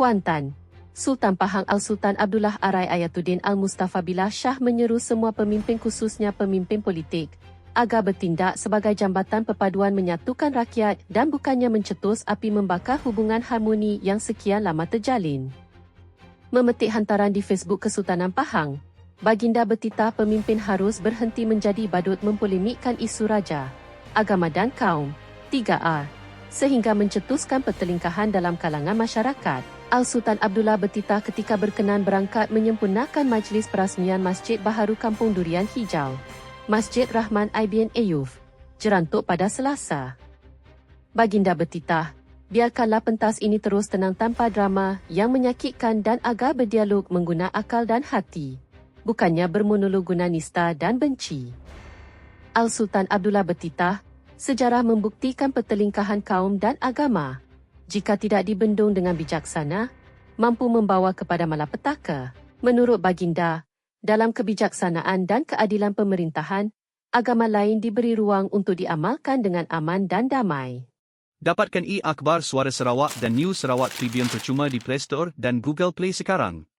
Kuantan, Sultan Pahang Al-Sultan Abdullah Arai Ayatuddin Al-Mustafa Billah Shah menyeru semua pemimpin khususnya pemimpin politik agar bertindak sebagai jambatan perpaduan menyatukan rakyat dan bukannya mencetus api membakar hubungan harmoni yang sekian lama terjalin. Memetik hantaran di Facebook Kesultanan Pahang, Baginda bertitah pemimpin harus berhenti menjadi badut mempolemikkan isu raja, agama dan kaum, 3R, sehingga mencetuskan pertelingkahan dalam kalangan masyarakat. Al-Sultan Abdullah bertitah ketika berkenan berangkat menyempurnakan majlis perasmian Masjid Baharu Kampung Durian Hijau, Masjid Rahman Aibin Ayuf, Jerantuk pada Selasa. Baginda bertitah, biarkanlah pentas ini terus tenang tanpa drama yang menyakitkan dan agar berdialog mengguna akal dan hati, bukannya bermonolog guna nista dan benci. Al-Sultan Abdullah bertitah, sejarah membuktikan pertelingkahan kaum dan agama jika tidak dibendung dengan bijaksana, mampu membawa kepada malapetaka. Menurut Baginda, dalam kebijaksanaan dan keadilan pemerintahan, agama lain diberi ruang untuk diamalkan dengan aman dan damai. Dapatkan e-akhbar Suara Sarawak dan News Sarawak Tribune percuma di Play Store dan Google Play sekarang.